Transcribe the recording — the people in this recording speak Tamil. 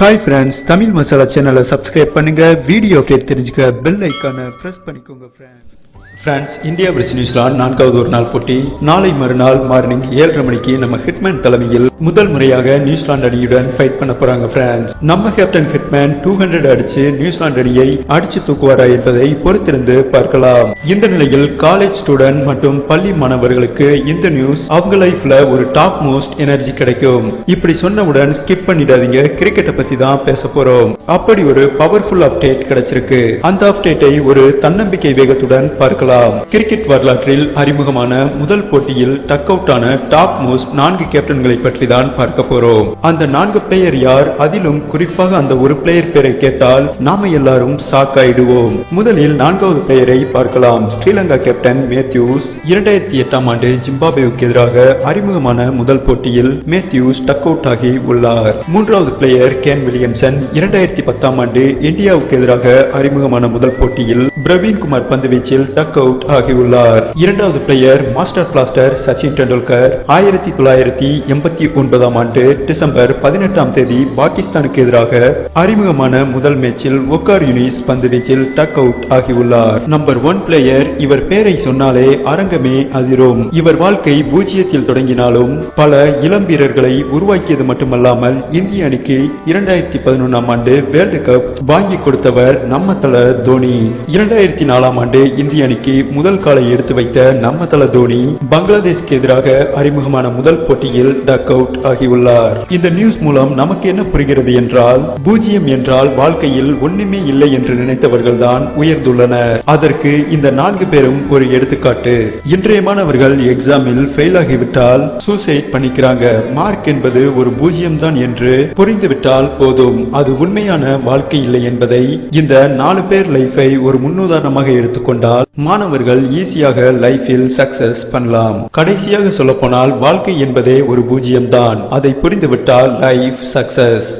ஹாய் ஃப்ரெண்ட்ஸ் தமிழ் மசாலா சேனலை சப்ஸ்கிரைப் பண்ணுங்க. வீடியோ அப்டேட் தெரிஞ்சுக்க பெல் ஐக்கானை ப்ரெஸ் பண்ணிக்கோங்க ஃப்ரெண்ட்ஸ் ஃப்ரெண்ட்ஸ் இந்தியா பிரிட்ஜ் நியூஸ்லாந்து நான்காவது ஒரு நாள் போட்டி. நாளை மறுநாள் மார்னிங் ஏழரை மணிக்கு நம்ம ஹிட்மேன் தலைமையில் முதல் முறையாக நியூசிலாந்து அணியுடன் ஃபைட் பண்ண போறாங்க ஃப்ரெண்ட்ஸ் நம்ம கேப்டன் ஹிட்மேன் டூ ஹண்ட்ரட் அடிச்சு நியூசிலாந்து அணியை அடிச்சு தூக்குவாரா என்பதை பொறுத்திருந்து பார்க்கலாம். இந்த நிலையில் காலேஜ் ஸ்டூடெண்ட் மற்றும் பள்ளி மாணவர்களுக்கு இந்த நியூஸ் அவங்க லைஃப்ல ஒரு டாப் மோஸ்ட் எனர்ஜி கிடைக்கும். இப்படி சொன்னவுடன் ஸ்கிப் பண்ணிடாதீங்க. கிரிக்கெட்டை பத்தி தான் பேச போறோம். அப்படி ஒரு பவர்ஃபுல் அப்டேட் கிடைச்சிருக்கு. அந்த அப்டேட்டை ஒரு தன்னம்பிக்கை வேகத்துடன் பார்க்கலாம். கிரிக்கெட் வரலாற்றில் அறிமுகமான முதல் போட்டியில் டக் அவுட் ஆன டாப் மோஸ்ட் நான்கு கேப்டன்களை பற்றி தான் பார்க்க போறோம். அந்த நான்கு பிளேயர் யார்? அதிலும் குறிப்பாக அந்த ஒரு பிளேயர் பேரை கேட்டால் நாம எல்லாரும் ஷாக் ஆயிடுவோம். முதலில் நான்காவது பிளேயரை பார்க்கலாம். ஸ்ரீலங்கா கேப்டன் மேத்யூஸ் இரண்டாயிரத்தி எட்டாம் ஆண்டு ஜிம்பாபேவுக்கு எதிராக அறிமுகமான முதல் போட்டியில் மேத்யூஸ் டக் அவுட் ஆகி உள்ளார். மூன்றாவது பிளேயர் கேன் வில்லியம்சன் இரண்டாயிரத்தி பத்தாம் ஆண்டு இந்தியாவுக்கு எதிராக அறிமுகமான முதல் போட்டியில் பிரவீன் குமார் பந்து வீச்சில் டக் அவுட் ஆகியுள்ளார். இரண்டாவது player master blaster Sachin Tendulkar ஆயிரத்தி தொள்ளாயிரத்தி எண்பத்தி ஒன்பதாம் ஆண்டு டிசம்பர் பதினெட்டாம் தேதி பாகிஸ்தானுக்கு எதிராக அறிமுகமான முதல் மேட்சில் ஒக்கார் யூனிஸ் பந்து வீச்சில் டக் அவுட் ஆகியுள்ளார். நம்பர் ஒன் பிளேயர் இவர் பெயரை சொன்னாலே அரங்கமே அதிரும். இவர் வாழ்க்கை பூஜ்ஜியத்தில் தொடங்கினாலும் பல இளம் வீரர்களை உருவாக்கியது மட்டுமல்லாமல் இந்திய அணிக்கு இரண்டு இரண்டாயிரத்தி பதினொன்றாம் ஆண்டு வேர்ல்டு கப் வாங்கி கொடுத்தவர் நம்ம தல தோனி. இரண்டாயிரத்தி நாலாம் ஆண்டு இந்திய அணிக்கு முதல் காலை எடுத்து வைத்த நம்ம தல தோனி பங்களாதேஷ்க்கு எதிராக அறிமுகமான முதல் போட்டியில் டக் அவுட் ஆகியுள்ளார். இந்த நியூஸ் மூலம் நமக்கு என்ன புரிகிறது என்றால் பூஜ்ஜியம் என்றால் வாழ்க்கையில் ஒண்ணுமே இல்லை என்று நினைத்தவர்கள் தான் உயர்ந்துள்ளனர். அதற்கு இந்த நான்கு பேரும் ஒரு எடுத்துக்காட்டு. இன்றைய மாணவர்கள் எக்ஸாமில் ஃபெயில் ஆகிவிட்டால் சூசைட் பண்ணிக்கிறாங்க. மார்க் என்பது ஒரு பூஜ்ஜியம் தான் என்று புரிந்துவிட்டால் போதும். அது உண்மையான வாழ்க்கை இல்லை என்பதை இந்த நாலு பேர் லைஃபை ஒரு முன்னுதாரணமாக எடுத்துக்கொண்டால் மாணவர்கள் ஈஸியாக லைஃபில் சக்சஸ் பண்ணலாம். கடைசியாக சொல்லப்போனால் வாழ்க்கை என்பதே ஒரு பூஜ்ஜியம் தான் அதை புரிந்துவிட்டால் லைஃப் சக்சஸ்